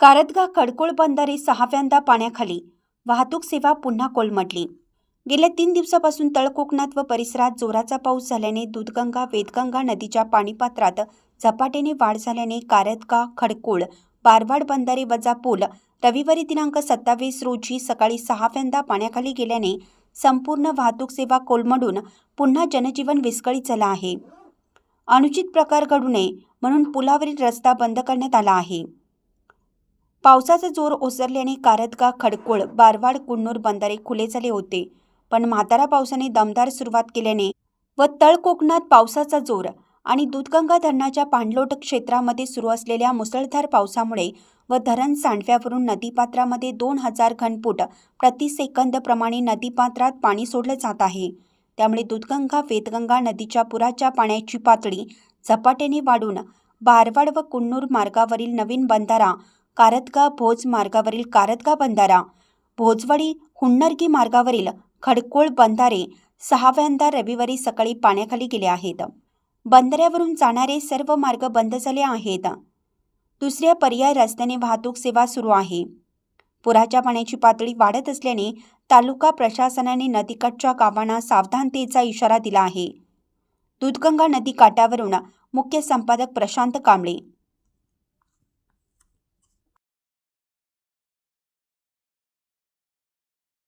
कारदगा खडकोळ बंधारे सहाव्यांदा पाण्याखाली. वाहतूक सेवा पुन्हा कोलमडली. गेल्या तीन दिवसापासून तळकोकणात व परिसरात जोराचा पाऊस झाल्याने दूधगंगा वेदगंगा नदीच्या पाणीपात्रात झपाट्याने वाढ झाल्याने कारदगा खडकोळ बारवाड बंधारे वजा पूल रविवारी दिनांक सत्तावीस रोजी सकाळी सहाव्यांदा पाण्याखाली गेल्याने संपूर्ण वाहतूक सेवा कोलमडून पुन्हा जनजीवन विस्कळीत झालं आहे. अनुचित प्रकार घडू नये म्हणून पुलावरील रस्ता बंद करण्यात आला आहे. पावसाचा जोर ओसरल्याने कारतगा खडकोळ बारवाड कुन्नूर बंधारे खुले झाले होते. पण म्हातारा पावसाने दमदार सुरुवात केल्याने व तळ कोकणात पावसाचा जोर आणि दूधगंगा धरणाच्या पाणलोट क्षेत्रामध्ये सुरू असलेल्या मुसळधार पावसामुळे व धरण सांडव्यावरून नदीपात्रामध्ये दोन हजार घनफूट प्रतिसेकंद प्रमाणे नदीपात्रात पाणी सोडलं जात आहे. त्यामुळे दूधगंगा वेदगंगा नदीच्या पुराच्या पाण्याची पातळी झपाट्याने वाढून बारवाड व कुन्नूर मार्गावरील नवीन बंधारा कारतगा भोज मार्गावरील कारतगा बंधारा भोजवाडी हुन्नरगी मार्गावरील खडकोळ बंधारे सहाव्यांदा रविवारी सकाळी पाण्याखाली गेले आहेत. बंधाऱ्यावरून जाणारे सर्व मार्ग बंद झाले आहेत. दुसऱ्या पर्याय रस्त्याने वाहतूक सेवा सुरू आहे. पुराच्या पाण्याची पातळी वाढत असल्याने तालुका प्रशासनाने नदीकाठच्या गावांना सावधानतेचा इशारा दिला आहे. दूधगंगा नदी काठावरून मुख्य संपादक प्रशांत कांबळे